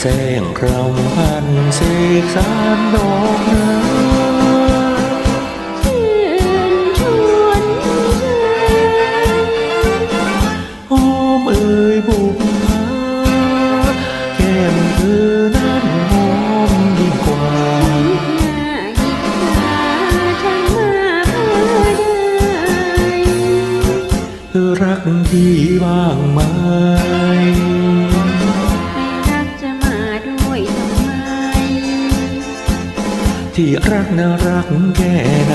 แสงครำพันเสกสารดอกนาหอมเอบุกพาแกมเธอน้นหอมยิ่กว่ารักที่บ้างไหม ที่รักน่ารักแค่ไหน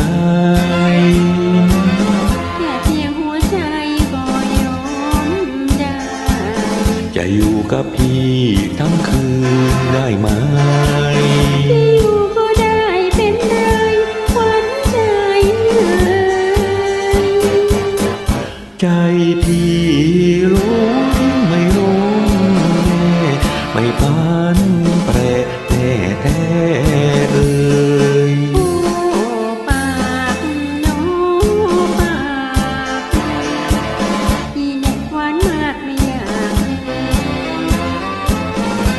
จะอยู่กับพี่ทั้งคืนได้ไหม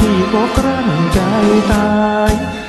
พี่ก็กลั้นใจตาย